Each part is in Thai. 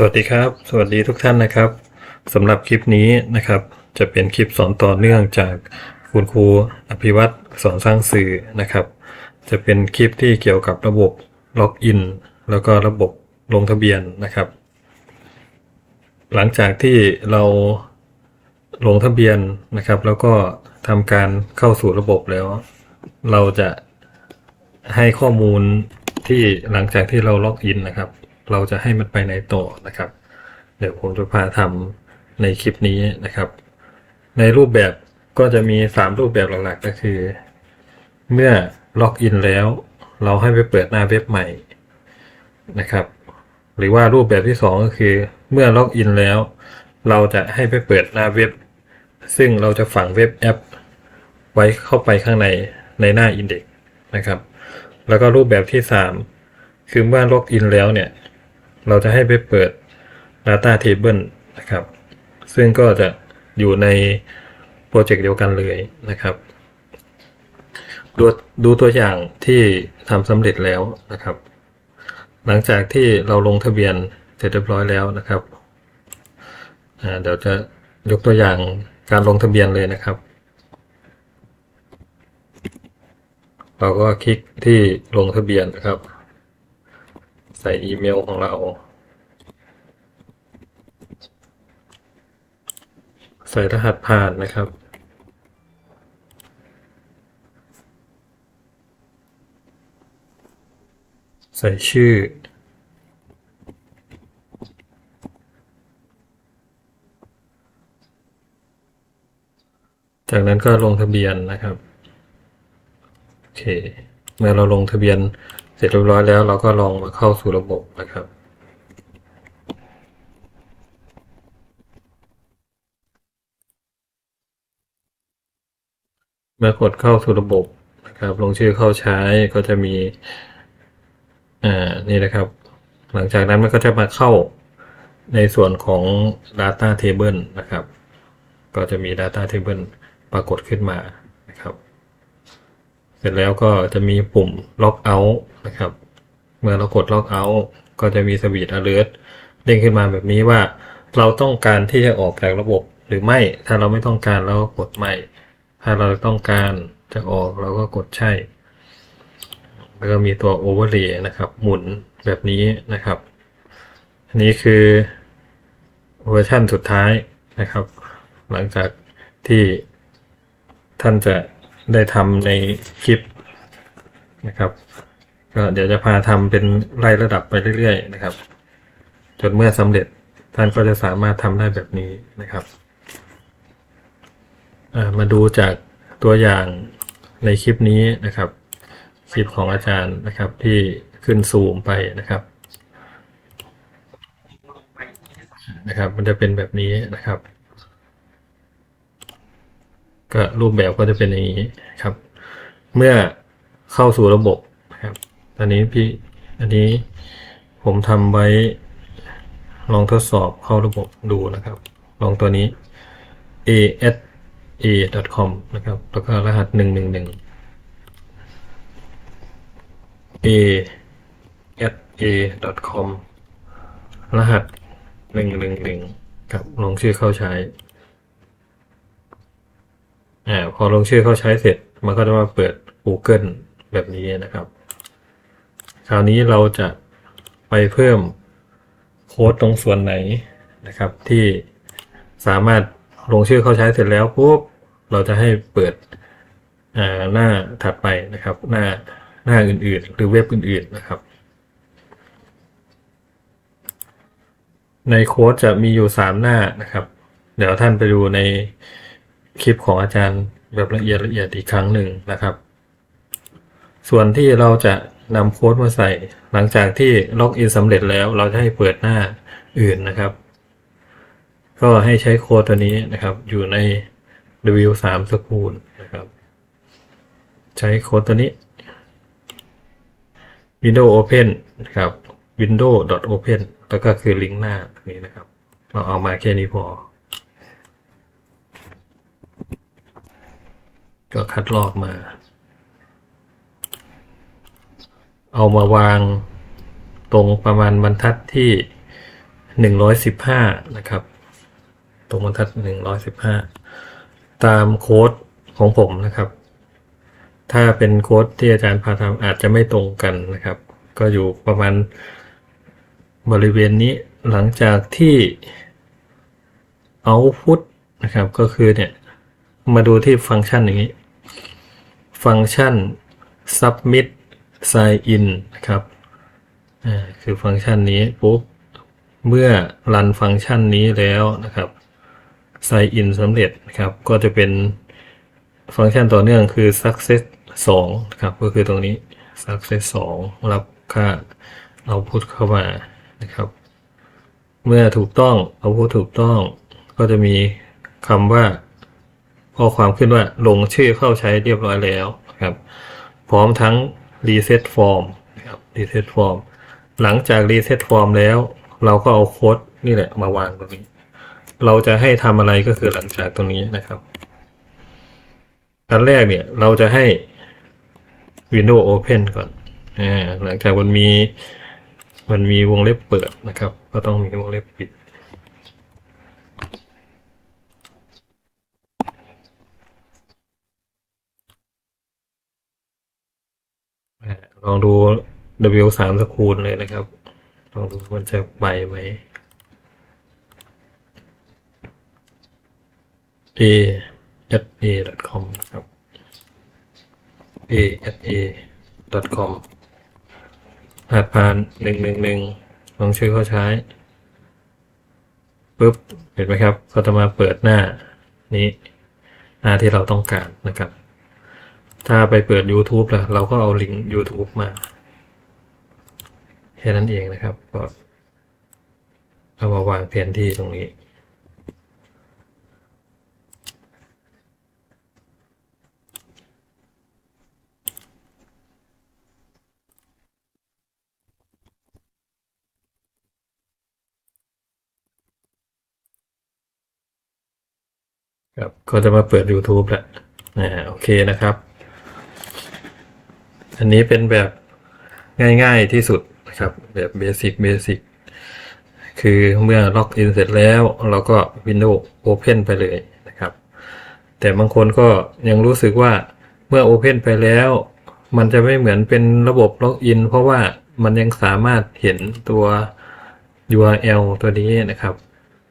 สวัสดีครับ สวัสดีทุกท่านนะครับสำหรับคลิปนี้นะครับ จะเป็นคลิปสอนต่อเนื่องจากคุณครูอภิวัตรสอนสร้างสื่อนะครับ จะเป็นคลิปที่เกี่ยวกับระบบล็อกอินแล้วก็ระบบลงทะเบียนนะครับ หลังจากที่เราลงทะเบียนนะครับ แล้วก็ทำการเข้าสู่ระบบแล้ว เราจะให้ข้อมูลที่หลังจากที่เราล็อกอินนะครับ เราจะให้มันไปไหนต่อนะครับ เดี๋ยวผมจะพาทำในคลิปนี้นะครับ ในรูปแบบก็จะมี 3 รูปแบบหลักๆก็คือ เมื่อล็อกอินแล้ว เราให้ไปเปิดหน้าเว็บใหม่นะครับ หรือว่ารูปแบบที่ 2 ก็คือ เมื่อล็อกอินแล้ว เราจะให้ไปเปิดหน้าเว็บ ซึ่งเราจะฝังเว็บแอป ไว้เข้าไปข้างในในหน้าอินเด็กนะครับ แล้วก็รูปแบบที่ 3 คือเมื่อล็อกอินแล้วเนี่ย เราจะให้ไปเปิด Data Table นะครับ ซึ่งก็จะอยู่ในโปรเจกต์เดียวกันเลยนะครับ ดูดูตัวอย่างที่ทำสำเร็จแล้วนะครับ หลังจากที่เราลงทะเบียนเสร็จเรียบร้อยแล้วนะครับเดี๋ยวจะยกตัวอย่างการลงทะเบียนเลยนะครับ เราก็คลิกที่ลงทะเบียนนะครับ ใส่อีเมลของเรา ใส่รหัสผ่านนะครับ ใส่ชื่อ จากนั้นก็ลงทะเบียนนะครับ โอเค เมื่อเราลงทะเบียน เสร็จเรียบร้อยแล้วเราก็ลองมาเข้าสู่ระบบนะครับ เมื่อกดเข้าสู่ระบบนะครับ ลงชื่อเข้าใช้ก็จะมีอ่านี่นะครับ หลังจากนั้นมันก็จะมาเข้าในส่วนของ Data Table นะครับ ก็จะมี Data Table ปรากฏขึ้นมา เสร็จแล้วก็จะมีปุ่ม Log Out นะครับ เมื่อเรากด Log Out ก็จะมีสวีท Alert เด้งขึ้นมาแบบนี้ว่าเราต้องการที่จะออกจากระบบหรือไม่ ถ้าเราไม่ต้องการเราก็กดไม่ ถ้าเราต้องการจะออกเราก็กดใช่ แล้วก็มีตัว Overlay นะครับ หมุนแบบนี้นะครับ อันนี้คือเวอร์ชั่นสุดท้ายนะครับ หลังจากที่ท่านจะ ได้ทำในคลิปนะครับก็เดี๋ยวจะพาทำเป็นไล่ระดับไปเรื่อยๆนะครับ จนเมื่อสำเร็จท่านก็จะสามารถทำได้แบบนี้นะครับมาดูจากตัวอย่างในคลิปนี้นะครับ คลิปของอาจารย์นะครับที่ขึ้นซูมไปนะครับนะครับ มันจะเป็นแบบนี้นะครับ ก็รูปแบบก็จะเป็นอย่างนี้ครับ เมื่อเข้าสู่ระบบครับ ตอนนี้พี่อันนี้ผมทำไว้ลองทดสอบเข้าระบบดูนะครับ ลองตัวนี้ asa.com นะครับ แล้วก็รหัส 111 asa.com รหัส 111 ครับลงชื่อเข้าใช้ อ่าพอลงชื่อเข้าใช้เสร็จ มันก็จะมาเปิด Google แบบนี้นะครับ คราวนี้เราจะไปเพิ่มโค้ดตรงส่วนไหนนะครับ ที่สามารถลงชื่อเข้าใช้เสร็จแล้วปุ๊บเราจะให้เปิดอ่าหน้าถัดไปนะครับ หน้าหน้าอื่นๆ หรือเว็บอื่นๆนะครับ ในโค้ดจะมีอยู่สามหน้านะครับ เดี๋ยวท่านไปดูใน คลิปของอาจารย์แบบละเอียดละเอียดอีกครั้งหนึ่งนะครับ ส่วนที่เราจะนำโค้ดมาใส่ หลังจากที่ล็อกอินสำเร็จแล้ว เราจะให้เปิดหน้าอื่นนะครับ ก็ให้ใช้โค้ดตัวนี้นะครับ อยู่ใน review 3 สกูลนะครับ ใช้โค้ดตัวนี้ Windows Open นะครับ Windows Open แล้วก็คือลิงก์หน้าตรงนี้นะครับ เราเอามาแค่นี้พอ ก็คัดลอกมา เอามาวางตรงประมาณบรรทัดที่หนึ่งร้อยสิบห้านะครับ ตรงบรรทัดหนึ่งร้อยสิบห้าตามโค้ดของผมนะครับ ถ้าเป็นโค้ดที่อาจารย์พาทำอาจจะไม่ตรงกันนะครับ ก็อยู่ประมาณบริเวณนี้หลังจากที่ output นะครับ ก็คือเนี่ย มาดูที่ฟังก์ชันอย่างนี้ ฟังก์ชัน submit sign in นะครับอ่าคือฟังก์ชันนี้ปุ๊บเมื่อรันฟังก์ชันนี้แล้วนะครับ sign in สำเร็จนะครับ ก็จะเป็นฟังก์ชันต่อเนื่องคือ success 2นะครับ ก็คือตรงนี้ success 2 รับค่า output เข้ามานะครับ เมื่อถูกต้อง output ถูกต้องก็จะมีคำว่า ข้อความขึ้นว่าลงชื่อเข้าใช้เรียบร้อยแล้วนะครับ พร้อมทั้ง reset form นะครับ reset form หลังจาก reset form แล้ว เราก็เอาโค้ดนี่แหละมาวางตรงนี้ เราจะให้ทำอะไรก็คือหลังจากตรงนี้นะครับอันแรกเนี่ยเราจะให้ Windows Open ก่อนอ่าหลังจากมันมี มันมีวงเล็บเปิดนะครับ ก็ต้องมีวงเล็บปิด อ่า ลองดู W สามสคูลเลยนะครับ ลองดูมันจะไปไหม a at a com ครับ a at a com รหัสผ่านหนึ่งหนึ่งหนึ่งลองชื่อเขาใช้ปุ๊บเห็นไหมครับก็จะมาเปิดหน้านี้หน้าที่เราต้องการนะครับ ถ้าไปเปิด YouTube ล่ะ เราก็เอาลิงก์ YouTube มา แค่นั้นเองนะครับ ก็เอามาวางแผนที่ตรงนี้ครับก็จะมาเปิด YouTube แหละอ่าโอเคนะครับ อันนี้เป็นแบบง่ายๆที่สุดนะครับ แบบเบสิกเบสิกคือเมื่อล็อกอินเสร็จแล้วเราก็ Windows Open ไปเลยนะครับ แต่บางคนก็ยังรู้สึกว่าเมื่อ Open ไปแล้ว มันจะไม่เหมือนเป็นระบบล็อกอินเพราะว่ามันยังสามารถเห็นตัว URL ตัวนี้นะครับ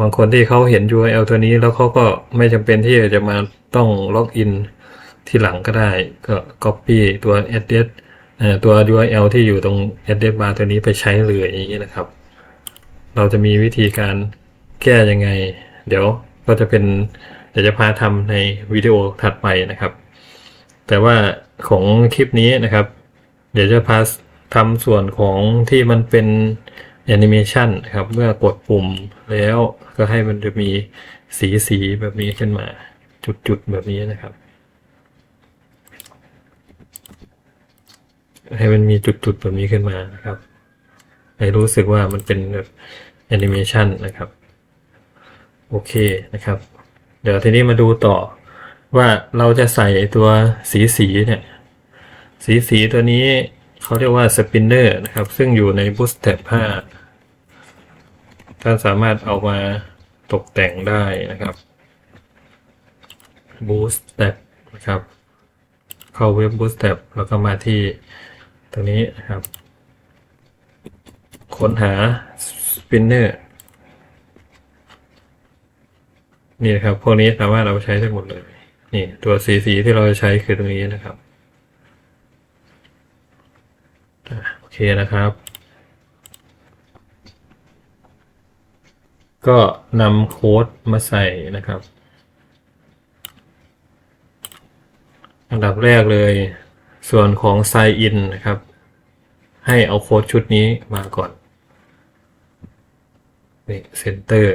บางคนที่เขาเห็น URL ตัวนี้แล้วเขาก็ไม่จำเป็นที่จะมาต้องล็อกอิน ที่หลังก็ได้ก็ Copy ตัว address เอ่อตัว URL ที่อยู่ตรง address bar ตัวนี้ไปใช้เลยอย่างนี้นะครับ เราจะมีวิธีการแก้ยังไง เดี๋ยวก็จะเป็นเดี๋ยวจะพาทำในวิดีโอถัดไปนะครับ แต่ว่าของคลิปนี้นะครับ เดี๋ยวจะพาทำส่วนของที่มันเป็นแอนิเมชันนะครับ เมื่อกดปุ่มแล้วก็ให้มันจะมีสีสีแบบนี้ขึ้นมา จุดๆแบบนี้นะครับ ให้มันมีจุดๆแบบนี้ขึ้นมานะครับ ให้รู้สึกว่ามันเป็นแบบแอนิเมชันนะครับ โอเคนะครับ เดี๋ยวทีนี้มาดูต่อว่าเราจะใส่ตัวสีสีเนี่ย สีสีตัวนี้เขาเรียกว่าสปินเนอร์นะครับ ซึ่งอยู่ใน Bootstrap 5ท่านสามารถเอามาตกแต่งได้นะครับ Bootstrap นะครับ เข้าเว็บ Bootstrap แล้วก็มาที่ ตรงนี้นะครับ ค้นหา spinner นี่นะครับ พวกนี้สามารถเอาใช้ได้หมดเลย นี่ตัวสีสีที่เราจะใช้คือตรงนี้นะครับโอเคนะครับ ก็นำโค้ดมาใส่นะครับ อันดับแรกเลย ส่วนของ sign in นะครับ ให้เอาโค้ดชุดนี้มาก่อนนี่ center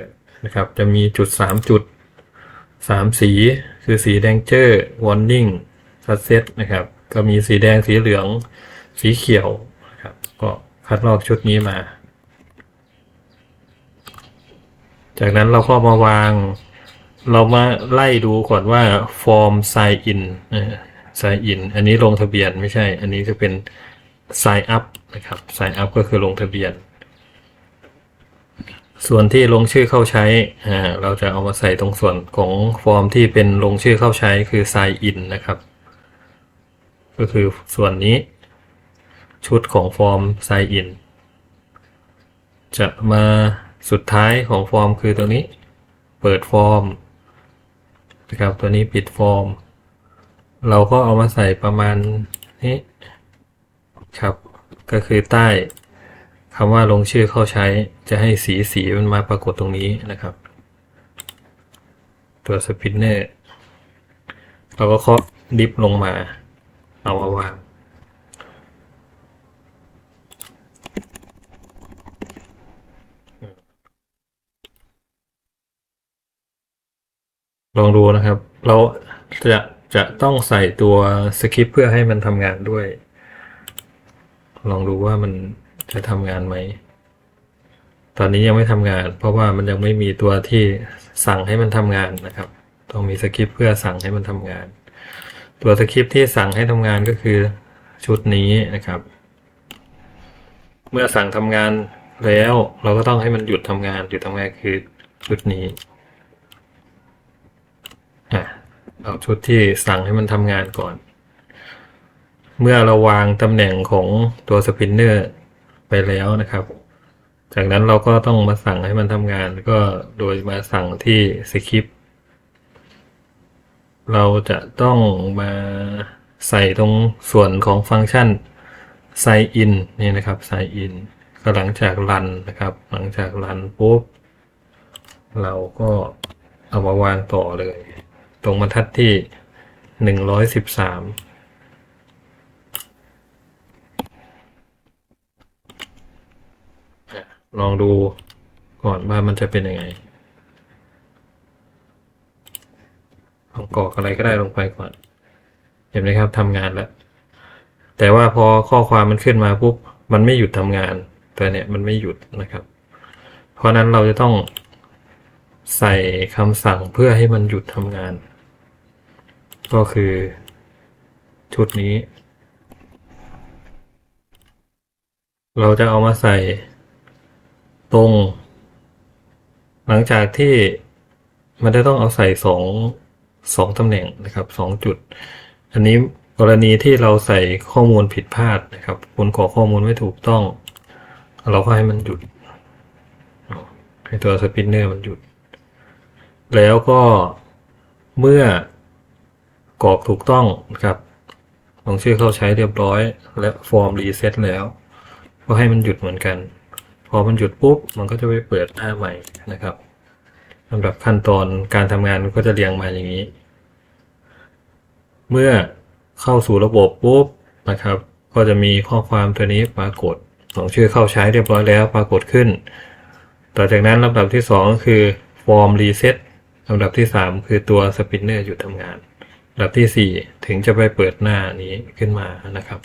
นะครับ จะมีจุด 3 จุด 3 สี คือสีแดงเจอร์ warning success นะครับ ก็มีสีแดงสีเหลืองสีเขียวนะครับ ก็คัดลอกชุดนี้มา จากนั้นเราก็มาวาง เรามาไล่ดูก่อนว่า form sign in เอ่อ sign in อันนี้ลงทะเบียนไม่ใช่ อันนี้จะเป็น sign up นะครับ sign up ก็คือลงทะเบียน ส่วนที่ลงชื่อเข้าใช้ เราจะเอามาใส่ตรงส่วนของฟอร์มที่เป็นลงชื่อเข้าใช้คือ sign in นะครับ ก็คือส่วนนี้ชุดของฟอร์ม sign in จะมาสุดท้ายของฟอร์มคือตัวนี้ เปิดฟอร์มนะครับตัวนี้ปิดฟอร์ม เราก็เอามาใส่ประมาณนี้ครับ ก็คือใต้คำว่าลงชื่อเข้าใช้ จะให้สีสีมันมาปรากฏตรงนี้นะครับ ตัวสปินเนอร์เราก็เคาะดิฟลงมา เอามาวางลองดูนะครับ เราจะ จะต้องใส่ตัวสคริปต์เพื่อให้มันทำงานด้วย ลองดูว่ามันจะทำงานไหม ตอนนี้ยังไม่ทำงาน เพราะว่ามันยังไม่มีตัวที่สั่งให้มันทำงานนะครับ ต้องมีสคริปต์เพื่อสั่งให้มันทำงาน ตัวสคริปต์ที่สั่งให้ทำงานก็คือชุดนี้นะครับ เมื่อสั่งทำงานแล้วเราก็ต้องให้มันหยุดทำงาน หยุดทำงานคือชุดนี้ อะเอา ชุดที่สั่งให้มันทำงานก่อน เมื่อเราวางตำแหน่งของตัวสปินเนอร์ไปแล้วนะครับ จากนั้นเราก็ต้องมาสั่งให้มันทำงาน ก็โดยมาสั่งที่สคริปต์เราจะต้องมาใส่ตรงส่วนของฟังก์ชัน sign in นี่นะครับ sign in ก็หลังจากรันนะครับ หลังจากรันปุ๊บ เราก็เอามาวางต่อเลย ตรงบรรทัดที่หนึ่งร้อยสิบสามลองดูก่อนว่ามันจะเป็นยังไงลองกรอกอะไรก็ได้ลงไปก่อน เห็นไหมครับทำงานแล้ว แต่ว่าพอข้อความมันขึ้นมาปุ๊บ มันไม่หยุดทำงาน ตัวเนี้ยมันไม่หยุดนะครับ เพราะนั้นเราจะต้องใส่คำสั่งเพื่อให้มันหยุดทำงาน ก็คือ ชุดนี้ เราจะเอามาใส่ตรง หลังจากที่มันจะต้องเอาใส่สองสองตำแหน่งนะครับสองจุด อันนี้กรณีที่เราใส่ข้อมูลผิดพลาดนะครับคนกรอกข้อมูลไม่ถูกต้อง เราก็ให้มันหยุด ให้ตัวสปินเนอร์มันหยุด แล้วก็เมื่อ กรอกถูกต้องนะครับลงชื่อเข้าใช้เรียบร้อย และฟอร์มรีเซ็ตแล้ว ก็ให้มันหยุดเหมือนกัน พอมันหยุดปุ๊บ มันก็จะไปเปิดหน้าใหม่นะครับลำดับขั้นตอนการทำงานก็จะเรียงมาอย่างนี้ เมื่อเข้าสู่ระบบปุ๊บนะครับ ก็จะมีข้อความตัวนี้ปรากฏลงชื่อเข้าใช้เรียบร้อยแล้วปรากฏขึ้น ต่อจากนั้นลำดับที่สองก็คือฟอร์มรีเซ็ตลำดับที่สามคือตัวสปินเนอร์หยุดทำงาน ดับที่สี่ถึงจะไปเปิดหน้านี้ขึ้นมานะครับ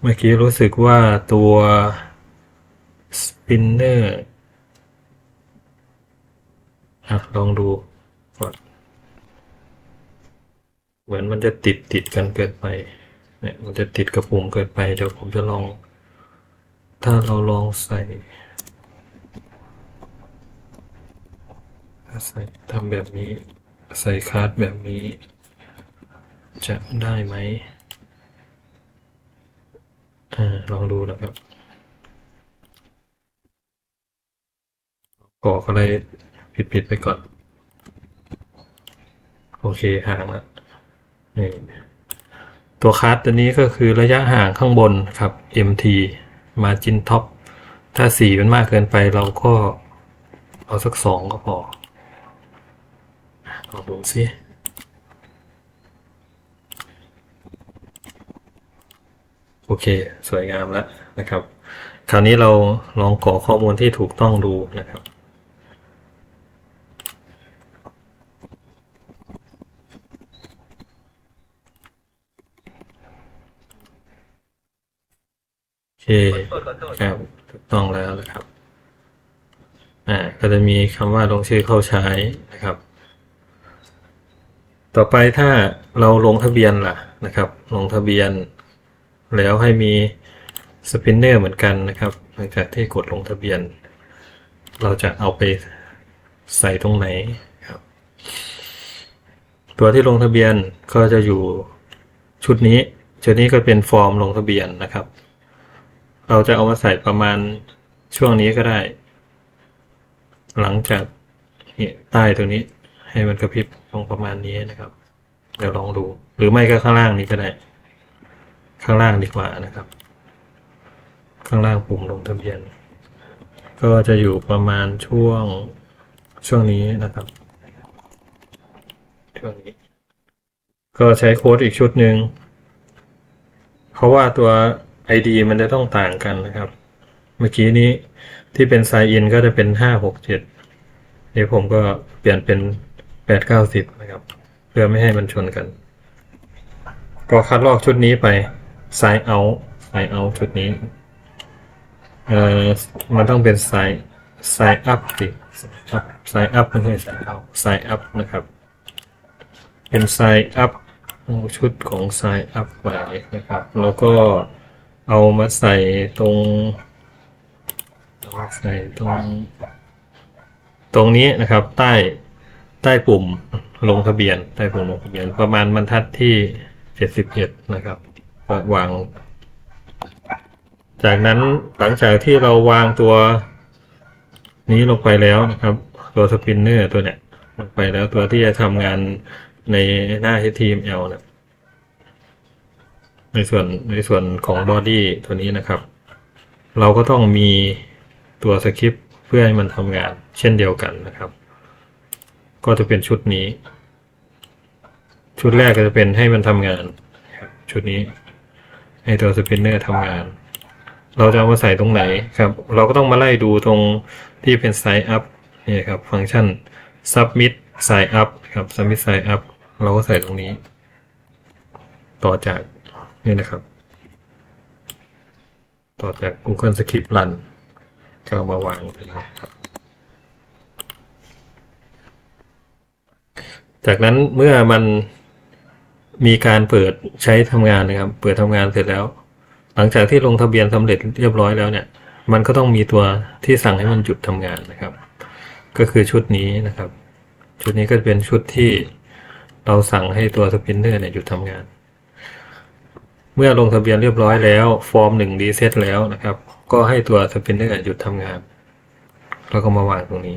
เมื่อกี้รู้สึกว่าตัวสปินเนอร์อะลองดูก่อนเหมือนมันจะติดติดกันเกินไปเนี่ยมันจะติดกับปุ่มเกินไปเดี๋ยวผมจะลอง ถ้าเราลองใส่ ถ้าใส่ทำแบบนี้ใส่คาร์ดแบบนี้ จะได้ไหมอ่าลองดูนะครับกอกอะไรผิดๆไปก่อน โอเคห่างแล้วนี่ตัวคัสตัวนี้ก็คือระยะห่างข้างบนครับ MT margin top ถ้าสีมันมากเกินไปเราก็เอาสักสองก็พอ ลองดูสิโอเค สวยงามแล้วนะครับ คราวนี้เราลองกรอข้อมูลที่ถูกต้องดูนะครับโอเคครับถูกต้องแล้วนะครับ อ่า ก็จะมีคำว่าลงชื่อเข้าใช้นะครับ ต่อไปถ้าเราลงทะเบียนล่ะนะครับ ลงทะเบียน แล้วให้มีสปินเนอร์เหมือนกันนะครับหลังจากที่กดลงทะเบียน เราจะเอาไปใส่ตรงไหนครับ ตัวที่ลงทะเบียนก็จะอยู่ชุดนี้ ชุดนี้ก็เป็นฟอร์มลงทะเบียนนะครับ เราจะเอามาใส่ประมาณช่วงนี้ก็ได้ หลังจากใต้ตรงนี้ ให้มันกระพริบตรงประมาณนี้นะครับ เดี๋ยวลองดู หรือไม่ก็ข้างล่างนี้ก็ได้ ข้างล่างดีกว่านะครับ ข้างล่างปุ่มลงทะเบียน ก็จะอยู่ประมาณช่วงช่วงนี้นะครับ ช่วงนี้ ก็ใช้โค้ดอีกชุดหนึ่งเพราะว่าตัว ID มันจะต้องต่างกันนะครับ เมื่อกี้นี้ที่เป็น sign in ก็จะเป็นห้าหกเจ็ดนี่ผมก็เปลี่ยนเป็น แปดเก้าสิบนะครับ เพื่อไม่ให้มันชนกัน ก็คัดลอกชุดนี้ไป sign out sign out ชุดนี้เอ่อมันต้องเป็น sign sign up สิ up sign up ไม่ใช่ sign out sign up นะครับ เป็น sign up ชุดของ sign up ไว้นะครับ แล้วก็เอามาใส่ตรงใส่ตรง ตรงนี้นะครับ ใต้ ใต้ปุ่มลงทะเบียน ใต้ปุ่มลงทะเบียน ประมาณบรรทัดที่71นะครับวาง จากนั้นหลังจากที่เราวางตัวนี้ลงไปแล้วนะครับ ตัวสปินเนอร์ตัวเนี้ยลงไปแล้วตัวที่จะทำงานในหน้า HTML เนะในส่วนในส่วนของบอดี้ตัวนี้นะครับ เราก็ต้องมีตัวสคริปต์เพื่อให้มันทำงานเช่นเดียวกันนะครับ ก็จะเป็นชุดนี้ ชุดแรกก็จะเป็นให้มันทำงาน ชุดนี้ให้ตัวสปินเนอร์ทำงาน เราจะเอามาใส่ตรงไหนครับ เราก็ต้องมาไล่ดูตรงที่เป็น sign up นี่ครับฟังก์ชัน submit sign up ครับ submit sign up เราก็ใส่ตรงนี้ ต่อจากนี่นะครับ ต่อจาก Google Script Run ก็เอามาวางไปเลยครับ จากนั้นเมื่อมันมีการเปิดใช้ทำงานนะครับ เปิดทำงานเสร็จแล้ว หลังจากที่ลงทะเบียนสำเร็จเรียบร้อยแล้วเนี่ย มันก็ต้องมีตัวที่สั่งให้มันหยุดทำงานนะครับ ก็คือชุดนี้นะครับ ชุดนี้ก็เป็นชุดที่เราสั่งให้ตัวสปินเนอร์เนี่ยหยุดทำงาน เมื่อลงทะเบียนเรียบร้อยแล้วฟอร์มหนึ่งรีเซ็ตแล้วนะครับ ก็ให้ตัวสปินเนอร์หยุดทำงาน แล้วก็มาวางตรงนี้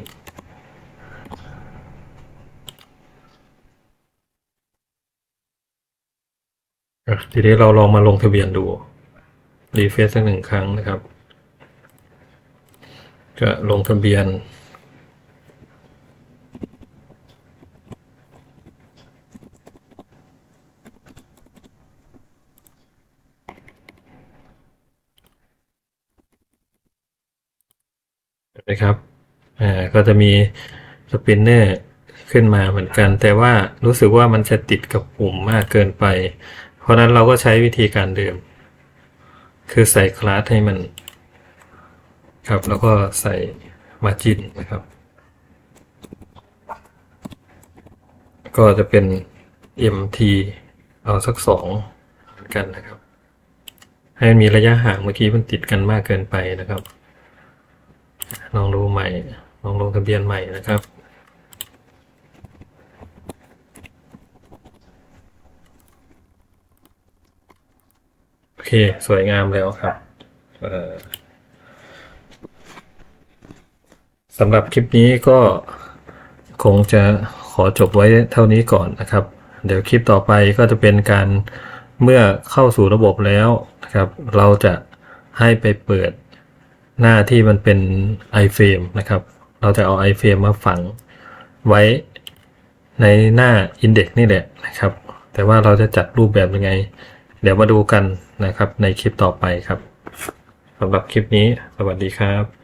อะทีนี้เราลองมาลงทะเบียนดูรีเฟซสักหนึ่งครั้งนะครับ จะลงทะเบียนเห็นไหมครับอ่าก็จะมีสปินเนอร์ขึ้นมาเหมือนกัน แต่ว่ารู้สึกว่ามันจะติดกับปุ่มมากเกินไป เพราะนั้นเราก็ใช้วิธีการเดิม คือใส่คลาสให้มัน ครับ แล้วก็ใส่มาจินนะครับ ก็จะเป็น MT เอาสักสองกันนะครับ ให้มันมีระยะห่างเมื่อกี้มันติดกันมากเกินไปนะครับ ลองดูใหม่ ลองลงทะเบียนใหม่นะครับ โอเค สวยงามแล้วครับสำหรับคลิปนี้ก็คงจะขอจบไว้เท่านี้ก่อนนะครับ เดี๋ยวคลิปต่อไปก็จะเป็นการเมื่อเข้าสู่ระบบแล้วนะครับ เราจะให้ไปเปิดหน้าที่มันเป็น iframe นะครับ เราจะเอา iframe มาฝังไว้ในหน้า index นี่แหละนะครับ แต่ว่าเราจะจัดรูปแบบยังไง เดี๋ยวมาดูกัน นะครับในคลิปต่อไปครับสำหรับคลิปนี้สวัสดีครับ